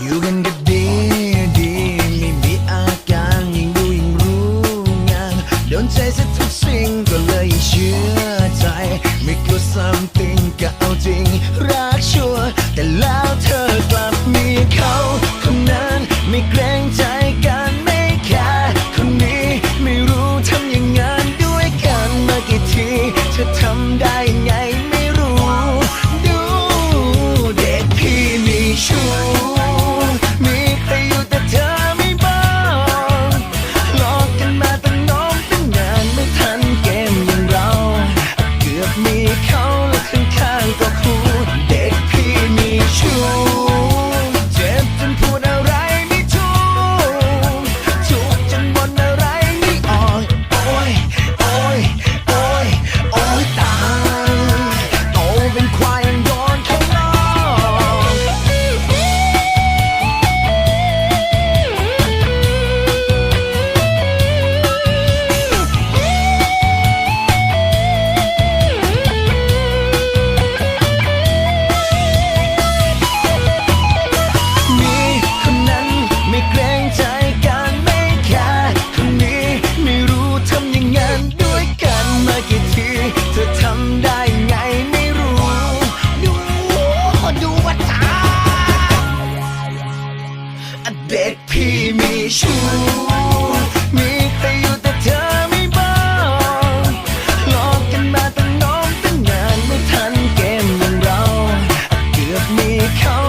อยู่กันก็ดีดีไม่มีอาการยิ่งดูยิ่งรู้งาโดนใจซะทุกสิ่งก็เลยเชื่อใจ ไม่กลัว something ก็เอาจริง ชูมีแต่อยู่แต่เธอไม่บอกหลอกกันมาตั้งน้องตั้งนานไม่ทันเกมอย่างเราเกือบมีเขา